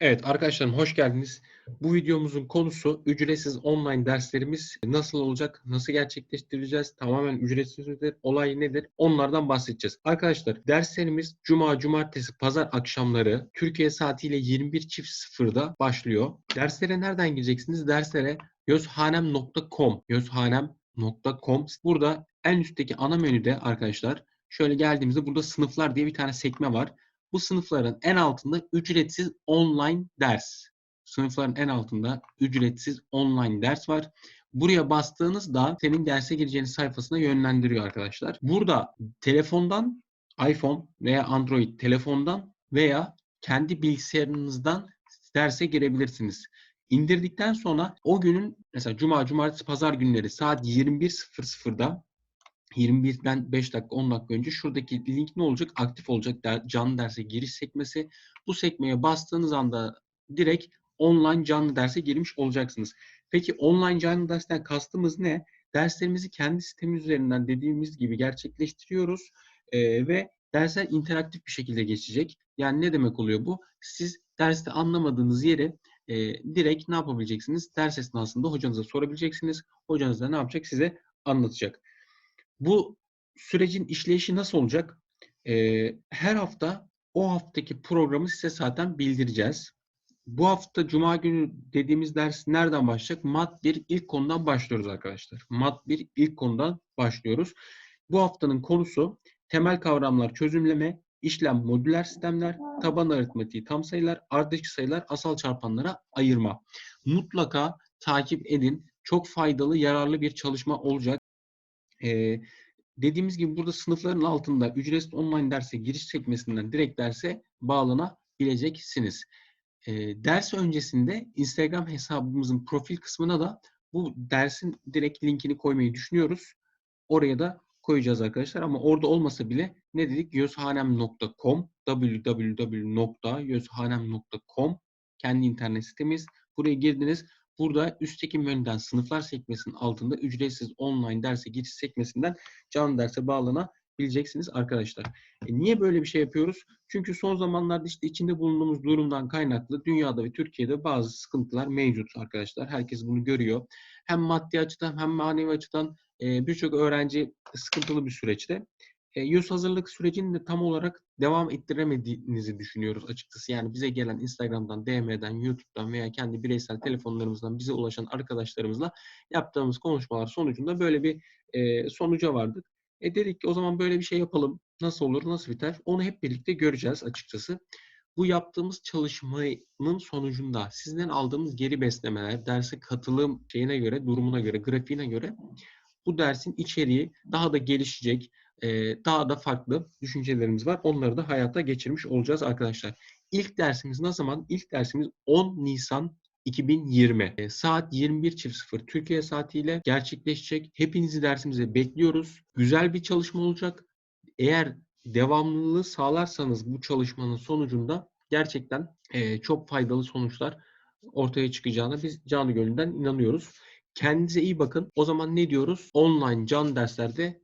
Evet arkadaşlarım hoş geldiniz. Bu videomuzun konusu ücretsiz online derslerimiz nasıl olacak, nasıl gerçekleştireceğiz, tamamen ücretsiz midir, olay nedir onlardan bahsedeceğiz. Arkadaşlar derslerimiz Cuma, Cumartesi, Pazar akşamları Türkiye saatiyle 21.00'da başlıyor. Derslere nereden gireceksiniz? Derslere yozhanem.com yozhanem.com Burada en üstteki ana menüde arkadaşlar şöyle geldiğimizde burada sınıflar diye bir tane sekme var. Bu sınıfların en altında ücretsiz online ders. Sınıfların en altında ücretsiz online ders var. Buraya bastığınızda senin derse gireceğiniz sayfasına yönlendiriyor arkadaşlar. Burada telefondan iPhone veya Android telefondan veya kendi bilgisayarınızdan derse girebilirsiniz. İndirdikten sonra o günün mesela cuma, cumartesi, pazar günleri saat 21.00'da 21'den 5 dakika 10 dakika önce şuradaki link ne olacak? Aktif olacak der, canlı derse giriş sekmesi. Bu sekmeye bastığınız anda direkt online canlı derse girmiş olacaksınız. Peki online canlı dersten kastımız ne? Derslerimizi kendi sitemiz üzerinden dediğimiz gibi gerçekleştiriyoruz ee, ve dersler interaktif bir şekilde geçecek. Yani ne demek oluyor bu? Siz derste anlamadığınız yeri e, direkt ne yapabileceksiniz? Ders esnasında hocanıza sorabileceksiniz. Hocanız da ne yapacak? Size anlatacak. Bu sürecin işleyişi nasıl olacak? Ee, her hafta o haftaki programı size zaten bildireceğiz. Bu hafta Cuma günü dediğimiz ders nereden başlayacak? Mat 1 ilk konudan başlıyoruz arkadaşlar. Mat 1 ilk konudan başlıyoruz. Bu haftanın konusu temel kavramlar çözümleme, işlem modüler sistemler, taban aritmatiği tam sayılar, ardışık sayılar, asal çarpanlara ayırma. Mutlaka takip edin. Çok faydalı, yararlı bir çalışma olacak. Ee, dediğimiz gibi burada sınıfların altında ücretsiz online derse giriş sekmesinden direkt derse bağlanabileceksiniz. E, ders öncesinde Instagram hesabımızın profil kısmına da bu dersin direkt linkini koymayı düşünüyoruz. Oraya da koyacağız arkadaşlar ama orada olmasa bile ne dedik? yozhanem.com www.yozhanem.com kendi internet sitemiz. Buraya girdiniz. Burada üstteki menüden sınıflar sekmesinin altında ücretsiz online derse giriş sekmesinden canlı derse bağlanabileceksiniz arkadaşlar. E niye böyle bir şey yapıyoruz? Çünkü son zamanlarda işte içinde bulunduğumuz durumdan kaynaklı dünyada ve Türkiye'de bazı sıkıntılar mevcut arkadaşlar. Herkes bunu görüyor. Hem maddi açıdan hem manevi açıdan e, birçok öğrenci sıkıntılı bir süreçte. E, yüz hazırlık sürecini de tam olarak devam ettiremediğinizi düşünüyoruz açıkçası. Yani bize gelen Instagram'dan, DM'den, YouTube'dan veya kendi bireysel telefonlarımızdan bize ulaşan arkadaşlarımızla yaptığımız konuşmalar sonucunda böyle bir e, sonuca vardık. E dedik ki o zaman böyle bir şey yapalım. Nasıl olur, nasıl biter? Onu hep birlikte göreceğiz açıkçası. Bu yaptığımız çalışmanın sonucunda sizden aldığımız geri beslemeler, derse katılım şeyine göre, durumuna göre, grafiğine göre bu dersin içeriği daha da gelişecek, daha da farklı düşüncelerimiz var. Onları da hayata geçirmiş olacağız arkadaşlar. İlk dersimiz ne zaman? İlk dersimiz 10 Nisan 2020. saat 21.00 Türkiye saatiyle gerçekleşecek. Hepinizi dersimize bekliyoruz. Güzel bir çalışma olacak. Eğer devamlılığı sağlarsanız bu çalışmanın sonucunda gerçekten çok faydalı sonuçlar ortaya çıkacağına biz canı gönülden inanıyoruz. Kendinize iyi bakın. O zaman ne diyoruz? Online can derslerde